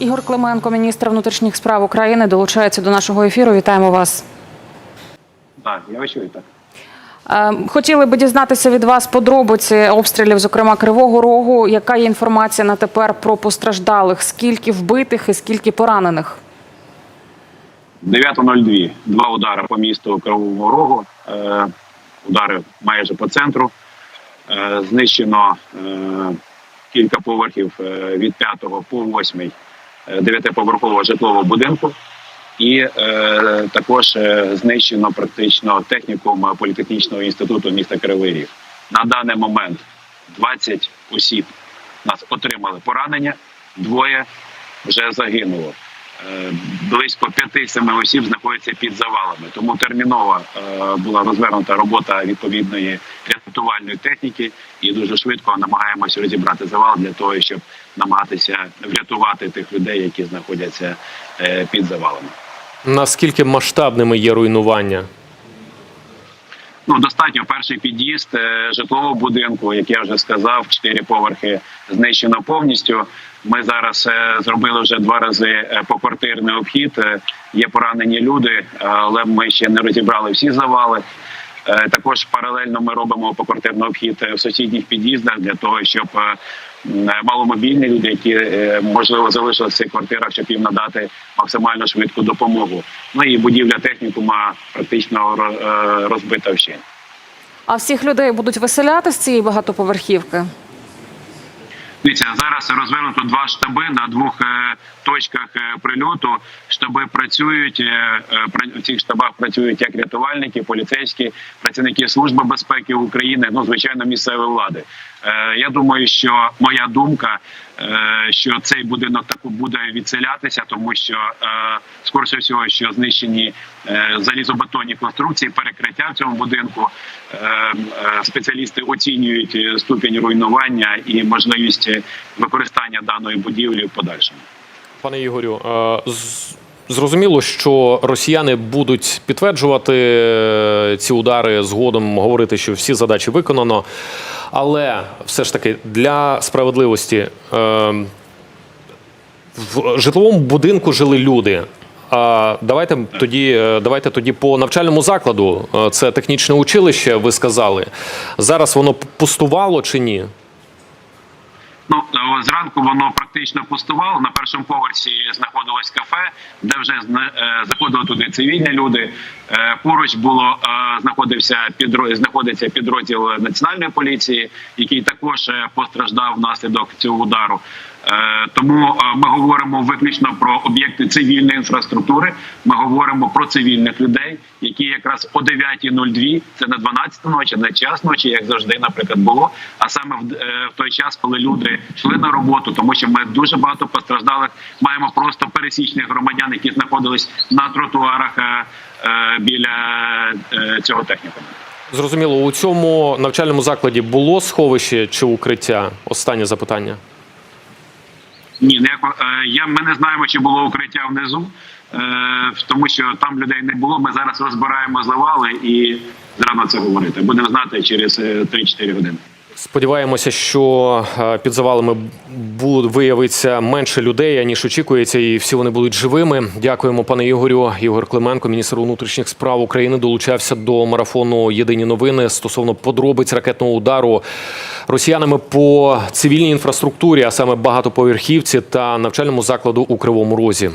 Ігор Клименко, міністр внутрішніх справ України, долучається до нашого ефіру. Вітаємо вас. Так, я вас так. Е, Хотіли би дізнатися від вас подробиці обстрілів, зокрема Кривого Рогу. Яка є інформація на тепер про постраждалих? Скільки вбитих і скільки поранених? 9.02. Два удари по місту Кривому Рогу. Е, удари майже по центру. Е, знищено е, кілька поверхів е, від 5 по 8 е, дев'ятиповерхового житлового будинку. І е, також е, знищено практично технікум політехнічного інституту міста Кривий Ріг. На даний момент 20 осіб нас отримали поранення, двоє вже загинуло. Близько 5-7 осіб знаходяться під завалами. Тому терміново е, була розвернута робота відповідної рятувальної техніки, і дуже швидко намагаємося розібрати завал для того, щоб намагатися врятувати тих людей, які знаходяться е, під завалами. Наскільки масштабними є руйнування? Ну, достатньо перший під'їзд е, житлового будинку, як я вже сказав, чотири поверхи знищено повністю. Ми зараз е, зробили вже два рази е, поквартирний обхід. Є поранені люди, але ми ще не розібрали всі завали. Е, Також паралельно ми робимо поквартирний обхід е, в сусідніх під'їздах для того, щоб е, маломобільні люди, які можливо залишилися в цих квартирах, щоб їм надати максимально швидку допомогу. Ну і будівля технікума практично ро- розбита вщент. А всіх людей будуть виселяти з цієї багатоповерхівки? Дивіться, зараз розвинуто два штаби на двох е, точках е, прильоту. Штаби працюють е, в цих штабах працюють як рятувальники, поліцейські працівники служби безпеки України. Ну звичайно, місцевої влади. Я думаю, що моя думка, що цей будинок так буде відселятися, тому що скорше всього, що знищені е, залізобетонні конструкції, перекриття в цьому будинку. Е, е, Спеціалісти оцінюють е, ступінь руйнування і можливість е, використання даної будівлі в подальшому. Пане Ігорю, е, зрозуміло, що росіяни будуть підтверджувати е, ці удари згодом, говорити, що всі задачі виконано. Але все ж таки для справедливості е, в житловому будинку жили люди. А давайте тоді, е, давайте тоді по навчальному закладу. Це технічне училище. Ви сказали. Зараз воно пустувало чи ні? Ну е, зранку воно практично пустувало. На першому поверсі знаходилось кафе, де вже е, заходили туди цивільні люди. Е, Поруч було е, знаходився підро- знаходиться підрозділ національної поліції, який також е, постраждав внаслідок цього удару. Тому ми говоримо виключно про об'єкти цивільної інфраструктури. Ми говоримо про цивільних людей, які якраз о 9.02, це не 12 ночі, не час ночі, як завжди, наприклад, було. А саме в, той час, коли люди йшли на роботу, тому що ми дуже багато постраждалих маємо просто пересічних громадян, які знаходились на тротуарах біля е, цього технікуму. Зрозуміло, у цьому навчальному закладі було сховище чи укриття? Останнє запитання. Ні, ніякого. Е, Я ми не знаємо, чи було укриття внизу, е, тому що там людей не було. Ми зараз розбираємо завали і зрано це говорити. Будемо знати через е, 3-4 години. Сподіваємося, що е, під завалами виявиться менше людей, ніж очікується, і всі вони будуть живими. Дякуємо, пане Ігорю. Ігор Клименко, міністр внутрішніх справ України, долучався до марафону Єдині новини стосовно подробиць ракетного удару росіянами по цивільній інфраструктурі, а саме багатоповерхівці та навчальному закладу у Кривому Розі.